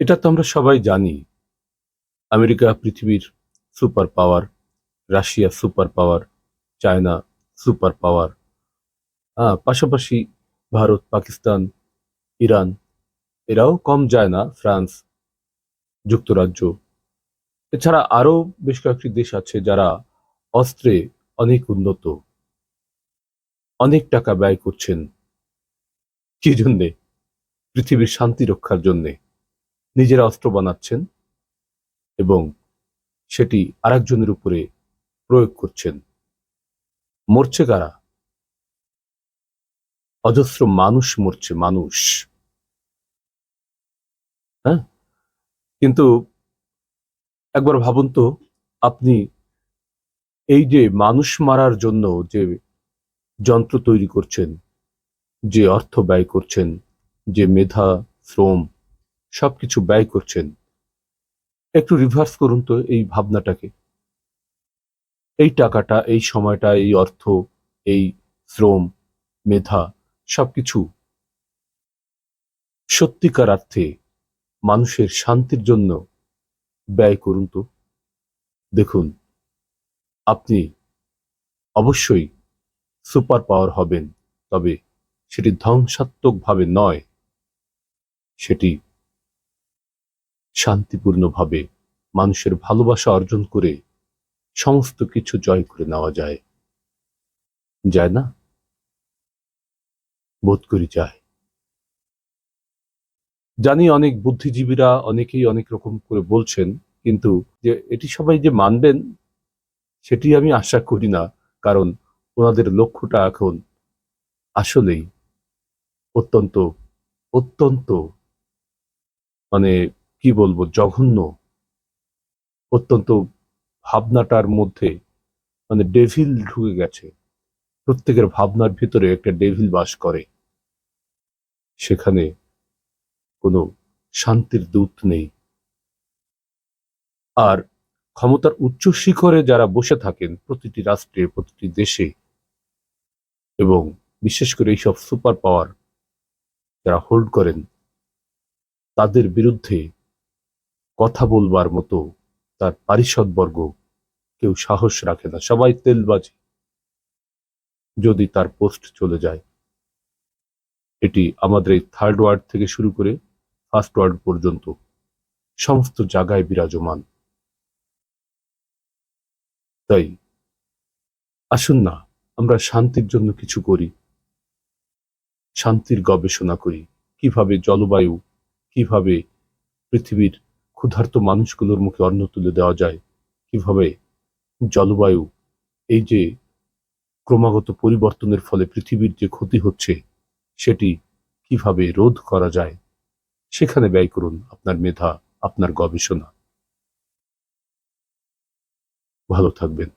এটা তো আমরা সবাই জানি। আমেরিকা পৃথিবীর super power, Russia super power, China super power. হ্যাঁ পাশাপাশি ভারত, পাকিস্তান, ইরান, এরাও কম যায় না, ফ্রান্স, যুক্তরাজ্য। এছাড়া আরও বেশ কয়েকটি দেশ আছে যারা অস্ত্রে অনেক উন্নত, অনেক টাকা ব্যয় করছেন। কি জন্যে? পৃথিবীর শান্তি রক্ষার জন্যে। নিজেরা অস্ত্র বানাচ্ছেন এবং সেটি আরেকজনের উপরে প্রয়োগ করছেন। মরছে কারা? অজস্র মানুষ মরছে, মানুষ। হ্যাঁ? কিন্তু একবার ভাবুন তো, আপনি এই যে মানুষ মারার জন্য যে যন্ত্র তৈরি করছেন, যে অর্থ ব্যয় করছেন, যে মেধা, শ্রম সবকিছু ব্যয় করছেন। একটু রিভার্স করুন তো এই ভাবনাটাকে। এই টাকাটা, এই সময়টা, এই অর্থ, এই শ্রম, মেধা, সবকিছু সত্যিকার অর্থে মানুষের শান্তির জন্য ব্যয় করুন তো। দেখুন, আপনি অবশ্যই সুপার পাওয়ার হবেন, তবে সেটি ধ্বংসাত্মকভাবে নয়। সেটি শান্তিপূর্ণভাবে মানুষের ভালোবাসা অর্জন করে সমস্ত কিছু জয় করে নেওয়া যায়। যায় না? বোধ করি যায়। জানি অনেক বুদ্ধিজীবীরা অনেকেই অনেক রকম করে বলছেন, কিন্তু যে এটি সবাই যে মানবেন, সেটি আমি আশা করি না, কারণ ওনাদের লক্ষ্যটা এখন আসলেই অত্যন্ত অত্যন্ত মানে কি বলব, জঘন্য। অত্যন্ত ভাবনাটার মধ্যে মানে ডেভিল ঢুকে গেছে। প্রত্যেকের ভাবনার ভিতরে একটা ডেভিল বাস করে। সেখানে কোনো শান্তির দূত নেই। আর ক্ষমতার উচ্চ শিখরে যারা বসে থাকেন প্রতিটি রাষ্ট্রে প্রতিটি দেশে এবং বিশেষ করে এইসব সুপার পাওয়ার যারা হোল্ড করেন, তাদের বিরুদ্ধে কথা বলবার মতো তার পারিষদবর্গ কেউ সাহস রাখে না। সবাই তেলবাজি। যদি তার পোস্ট চলে যায়, এটি আমাদের এই থার্ড ওয়ার্ড থেকে শুরু করে ফার্স্ট ওয়ার্ড পর্যন্ত সমস্ত জায়গায় বিরাজমান। তাই আসুন না, আমরা শান্তির জন্য কিছু করি। শান্তির গবেষণা করি। কীভাবে জলবায়ু, কীভাবে পৃথিবীর ক্ষুধার্ত মানুষগুলোর মুখে অন্ন তুলে দেওয়া যায়। কীভাবে? জলবায়ু। এই যে ক্রমাগত পরিবর্তনের ফলে পৃথিবীর যে ক্ষতি হচ্ছে, সেটি কীভাবে রোধ করা যায়? সেখানে ব্যয় করুন আপনার মেধা, আপনার গবেষণা। ভালো থাকবেন।